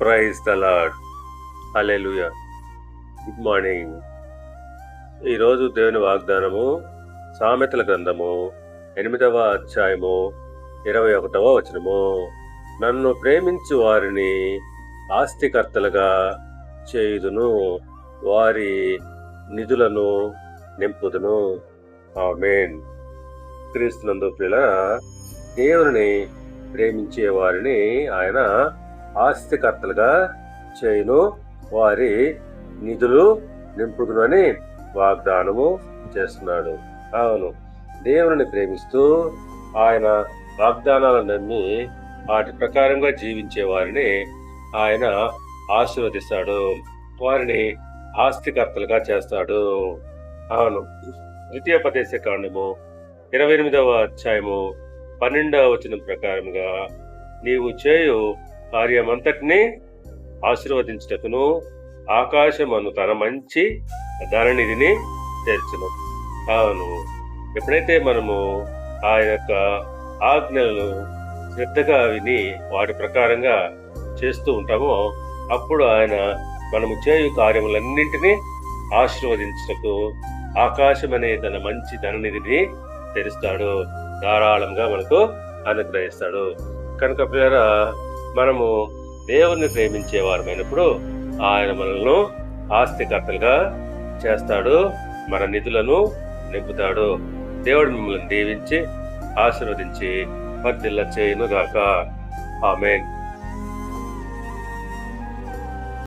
Praise the Lord hallelujah. Good morning. ఈరోజు దేవుని వాగ్దానము సామెతల గ్రంథము ఎనిమిదవ అధ్యాయము ఇరవై ఒకటవ వచనము. నన్ను ప్రేమించు వారిని ఆస్తికర్తలుగా చేయుదును వారి నిధులను నింపుదును. ఆమెన్. క్రీస్తునందు పిల్ల దేవుని ప్రేమించే వారిని ఆయన ఆస్తికర్తలుగా చేయును. వారి నిధులు నింపుకునని వాగ్దానము చేస్తున్నాడు. అవును దేవుని ప్రేమిస్తూ ఆయన వాగ్దానాలను నమ్మి వాటి ప్రకారంగా జీవించే వారిని ఆయన ఆశీర్వదిస్తాడు. వారిని ఆస్తికర్తలుగా చేస్తాడు. అవును ద్వితీయోపదేశ కాండము ఇరవై ఎనిమిదవ అధ్యాయము పన్నెండవ వచనం ప్రకారంగా నీవు చేయు కార్యమంతటినీ ఆశీర్వదించుటకును ఆకాశమను తన మంచి ధననిధిని తెరచును అవును ఎప్పుడైతే మనము ఆ యొక్క ఆజ్ఞలను శ్రద్ధగా విని వాటి ప్రకారంగా చేస్తూ ఉంటామో అప్పుడు ఆయన మనము చేయు కార్యములన్నింటినీ ఆశీర్వదించుటకు ఆకాశం అనే తన మంచి ధననిధిని తెరుస్తాడు. ధారాళంగా మనకు అనుగ్రహిస్తాడు. కనుక ప్రేర మనము దేవుణ్ణి ప్రేమించే వారమైనప్పుడు ఆయన మనల్ని ఆస్తికర్తలుగా చేస్తాడు మన నిధులను నింపుతాడు. దేవుడు మిమ్మల్ని దీవించి ఆశీర్వదించి వర్ధిల్ల చేయను గాక ఆమెన్.